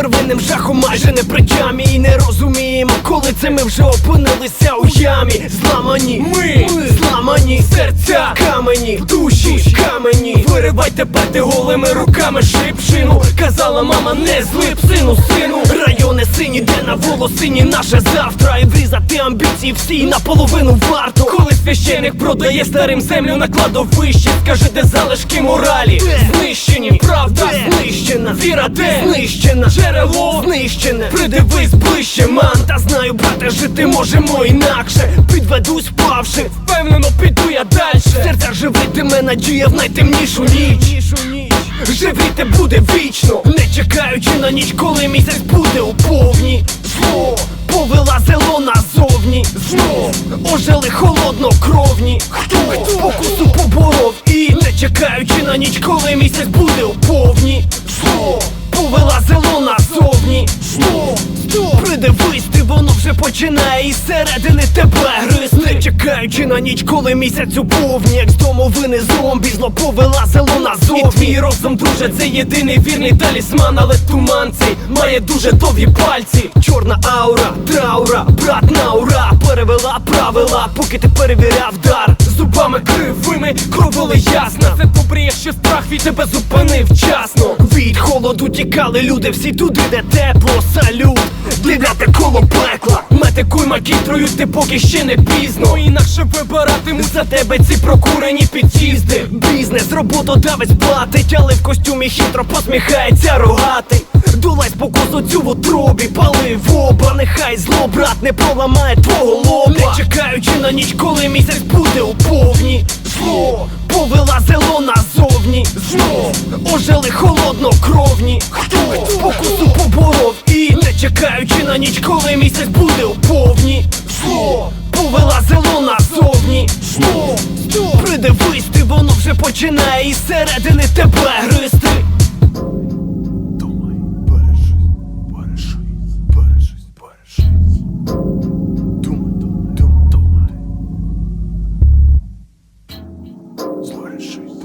Щоденним жахом майже не при тямі. І не розуміємо, коли це ми вже опинилися у ямі. Зламані, ми, зламані серця, камені, в душі, камені. Виривайте пети голими руками шипшину. Казала мама, не злип сину, сину. Райони сині, де на волосині наше завтра? І врізати амбіції всі наполовину варто. Коли священик продає старим землю на кладовище Скажи, де залишки моралі? Знищені, правда знищена. Віра де? Знищена, джерело знищене. Придивись ближче, ман. Та знаю, брате, жити можемо інакше. Підведусь впавши, впевнено піду я дальше. В серцях живитиме надія в найтемнішу ніч Живіте буде вічно, не чекаючи на ніч, коли місяць буде у повні. Зло повилазило назовні Знов ожили холоднокровні Хто спокусу поборов? І не чекаючи на ніч, коли місяць буде у повні. Зло повилазило назовні Знов Придивись, ти воно вже починає із середини тебе гризти. Чекаючи на ніч, коли місяць у повні Як з домовини зомбі зло повела село назовні. І твій розум, друже, це єдиний вірний талісман Але туман цей має дуже довгі пальці. Чорна аура, траура, брат на ура Перевела правила, поки ти перевіряв дар. Зубами кривими, Це добріє, що страх від тебе зупинив вчасно. Від холоду тікали люди всі туди, де тепло, салют. Дев'яте коло пекла. Метикуй макітрою, ти поки ще не пізно. Інакше вибиратимуть за тебе ці прокурені під'їзди. Бізнес, роботодавець платить, але в костюмі хитро посміхається рогатий. Долай спокусу цю в утробі, пали в оба. Нехай зло, брат, не проламає твого лоба. Не чекаючи на ніч, коли місяць буде у повні. Зло повела зело назовні. Знов ожили холоднокровні Хто спокусу поборов? І не чекаючи на ніч, коли місяць буде у повні. Зло повела зело назовні. Знов Придивись, ти воно вже починає із середини тебе гризти Слышит.